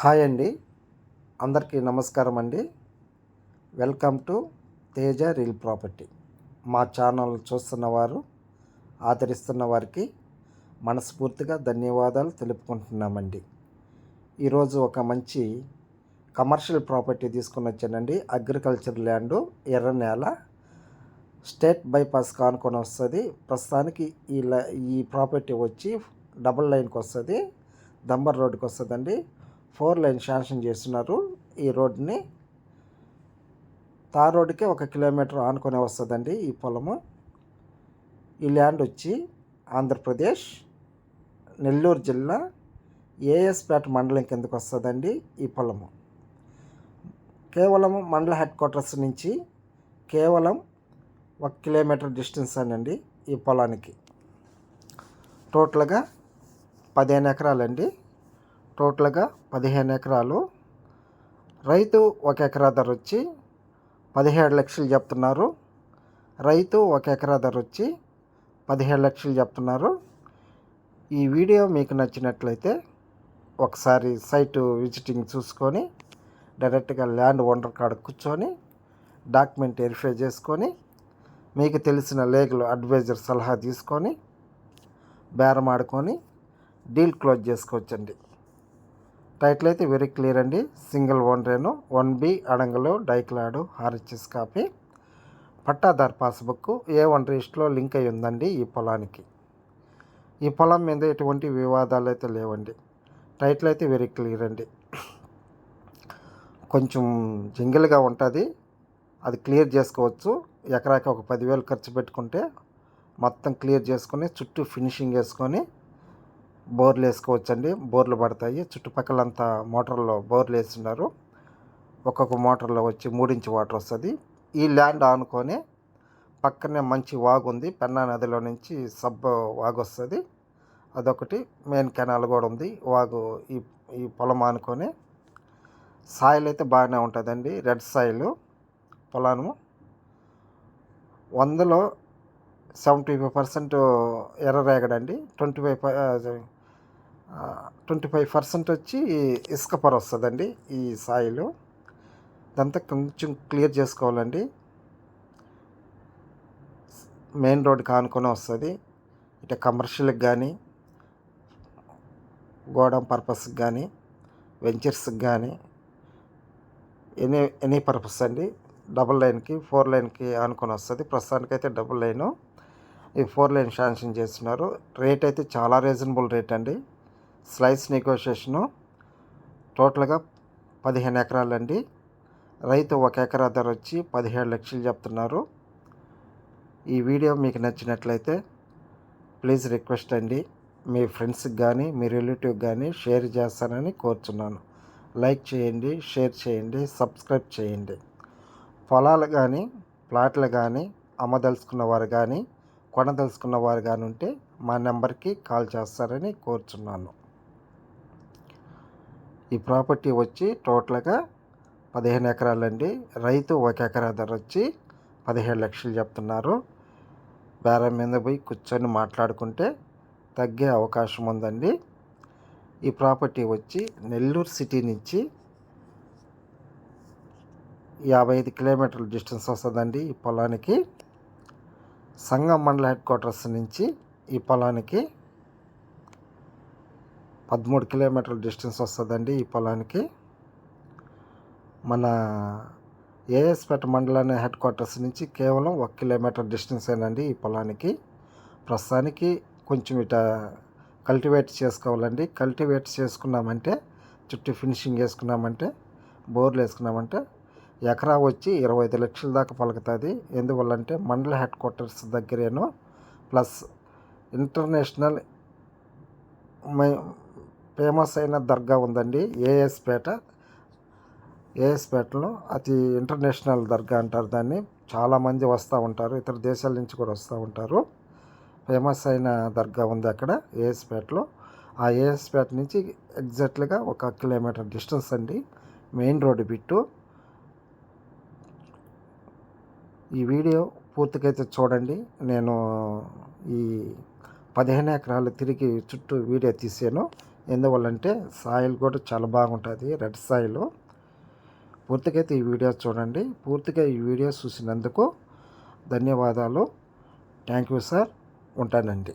Hi అండి. అందరికీ నమస్కారం అండి. Welcome to Teja real property. మా ఛానల్ చూస్తున్న వారు ఆదరిస్తున్న వారికి మనస్ఫూర్తిగా ధన్యవాదాలు తెలుపుకుంటున్నామండి. ఈరోజు ఒక మంచి కమర్షియల్ ప్రాపర్టీ తీసుకుని వచ్చానండి. అగ్రికల్చర్ ల్యాండ్ ఎర్ర నేల. స్టేట్ బైపాస్ కానుకొని వస్తుంది. ప్రస్తుతానికి ఈ ఈ ప్రాపర్టీ వచ్చి డబుల్ లైన్కి వస్తుంది. దంబర్ రోడ్డుకి వస్తుందండి. ఫోర్ లైన్ శాంక్షన్ చేస్తున్నారు. ఈ రోడ్ని తార్ రోడ్డుకి ఒక కిలోమీటర్ ఆనుకొని వస్తుందండి ఈ పొలము. ఈ ల్యాండ్ వచ్చి ఆంధ్రప్రదేశ్ నెల్లూరు జిల్లా ఏఎస్పేట మండలం కిందకు వస్తుందండి ఈ పొలము. కేవలం మండల హెడ్ క్వార్టర్స్ నుంచి కేవలం ఒక కిలోమీటర్ డిస్టెన్స్ అనండి ఈ పొలానికి. టోటల్గా పదిహేను ఎకరాలండి. టోటల్గా పదిహేను ఎకరాలు. రైతు ఒక ఎకరా ధర వచ్చి పదిహేడు లక్షలు చెప్తున్నారు. రైతు ఒక ఎకరా ధర వచ్చి పదిహేడు లక్షలు చెప్తున్నారు. ఈ వీడియో మీకు నచ్చినట్లయితే ఒకసారి సైటు విజిటింగ్ చూసుకొని డైరెక్ట్గా ల్యాండ్ ఓనర్ కాడ కూర్చొని డాక్యుమెంట్ వెరిఫై చేసుకొని మీకు తెలిసిన లీగల్ అడ్వైజర్ సలహా తీసుకొని బేరం ఆడుకొని డీల్ క్లోజ్ చేసుకోవచ్చండి. టైటిల్ అయితే వెరీ క్లియర్ అండి. సింగిల్ ఓనరేను వన్ బి అడంగలు డైక్లాడు RHS copy. Pattadar passbook A one రిజిస్ట్లో link అయి ఉందండి ఈ పొలానికి. ఈ పొలం మీద ఎటువంటి వివాదాలు అయితే లేవండి. టైటిల్ అయితే వెరీ క్లియర్ అండి. కొంచెం జింగిల్గా ఉంటుంది. అది క్లియర్ చేసుకోవచ్చు. ఎకరాకి ఒక పదివేలు ఖర్చు పెట్టుకుంటే మొత్తం క్లియర్ చేసుకొని చుట్టూ ఫినిషింగ్ వేసుకొని బోర్లు వేసుకోవచ్చండి. బోర్లు పడతాయి. చుట్టుపక్కలంతా మోటార్లో బోర్లు వేస్తున్నారు. ఒక్కొక్క మోటార్లో వచ్చి మూడించి వాటర్ వస్తుంది. ఈ ల్యాండ్ ఆనుకొని పక్కనే మంచి వాగు ఉంది. పెన్నా నదిలో నుంచి సబ్ వాగు వస్తుంది. అదొకటి. మెయిన్ కెనాల్ కూడా ఉంది. వాగు ఈ ఈ పొలం ఆనుకొని సాయిల్ అయితే బాగానే ఉంటుందండి. రెడ్ సాయిల్ పొలాము వందలో సెవెంటీ ఫైవ్ పర్సెంట్ ఎర్ర రేగడండి. Twenty five twenty five percent వచ్చి ఇసుక పొర వస్తుందండి ఈ సాయిలు. ఇదంతా కొంచెం క్లియర్ చేసుకోవాలండి. మెయిన్ రోడ్కి కానుకొని వస్తుంది. ఇటు కమర్షియల్కి కానీ గోడం పర్పస్కి కానీ వెంచర్స్కి కానీ ఎనీ ఎనీ పర్పస్ అండి. డబుల్ లైన్కి ఫోర్ లైన్కి ఆనుకొని వస్తుంది. ప్రస్తుతానికైతే డబుల్ లైను ఈ ఫోర్ లైన్ శాంక్షన్ చేస్తున్నారు. రేట్ అయితే చాలా రీజనబుల్ రేట్ అండి. స్లైస్ నెగోషియేషను టోటల్గా పదిహేను ఎకరాలండి. రైతు ఒక ఎకరా ధర వచ్చి పదిహేడు లక్షలు చెప్తున్నారు. ఈ వీడియో మీకు నచ్చినట్లయితే ప్లీజ్ రిక్వెస్ట్ అండి. మీ ఫ్రెండ్స్కి కానీ మీ రిలేటివ్ కానీ షేర్ చేస్తానని కోరుచున్నాను. లైక్ చేయండి షేర్ చేయండి సబ్స్క్రైబ్ చేయండి. పొలాలు కానీ ప్లాట్లు కానీ అమ్మదలుచుకున్న వారు కానీ కొనదలుచుకున్న వారు కానీ ఉంటే మా నెంబర్కి కాల్ చేస్తారని కోరుచున్నాను. ఈ ప్రాపర్టీ వచ్చి టోటల్గా పదిహేను ఎకరాలండి. రైతు ఒక ఎకరా ధర వచ్చి పదిహేడు లక్షలు చెప్తున్నారు. బేరం మీద పోయి కూర్చొని మాట్లాడుకుంటే తగ్గే అవకాశం ఉందండి. ఈ ప్రాపర్టీ వచ్చి నెల్లూరు సిటీ నుంచి యాభై ఐదు కిలోమీటర్ల డిస్టెన్స్ వస్తుందండి ఈ పొలానికి. సంగం మండల హెడ్ క్వార్టర్స్ నుంచి ఈ పొలానికి పదమూడు కిలోమీటర్ల డిస్టెన్స్ వస్తుందండి ఈ పొలానికి. మన ఏఎస్పేట మండలాన్ని హెడ్ క్వార్టర్స్ నుంచి కేవలం ఒక కిలోమీటర్ డిస్టెన్స్ ఏనండి ఈ పొలానికి. ప్రస్తుతానికి కొంచెం ఇట కల్టివేట్ చేసుకోవాలండి. కల్టివేట్ చేసుకున్నామంటే చుట్టూ ఫినిషింగ్ వేసుకున్నామంటే బోర్లు వేసుకున్నామంటే ఎకరా వచ్చి ఇరవై ఐదు లక్షల దాకా పలుకుతుంది. ఎందువల్లంటే మండల హెడ్ క్వార్టర్స్ దగ్గరేను ప్లస్ ఇంటర్నేషనల్ ఫేమస్ అయిన దర్గా ఉందండి ఏఎస్పేట ఏఎస్పేటలో అతి ఇంటర్నేషనల్ దర్గా అంటారు దాన్ని. చాలామంది వస్తూ ఉంటారు ఇతర దేశాల నుంచి కూడా వస్తూ ఉంటారు. ఫేమస్ అయిన దర్గా ఉంది అక్కడ ఏఎస్పేటలో ఆ ఏఎస్పేట నుంచి ఎగ్జాక్ట్లీగా ఒక కిలోమీటర్ డిస్టెన్స్ అండి మెయిన్ రోడ్డు బిట్టు. ఈ వీడియో పూర్తిగా అయితే చూడండి నేను ఈ పదిహేను ఎకరాలు తిరిగి చుట్టూ వీడియో తీసాను. ఎందువల్లంటే సాయిల్ కూడా చాలా బాగుంటుంది రెడ్ సాయిల్ పూర్తిగా అయితే ఈ వీడియో చూడండి. పూర్తిగా ఈ వీడియో చూసినందుకు ధన్యవాదాలు. థ్యాంక్ యూ సార్ ఉంటానండి.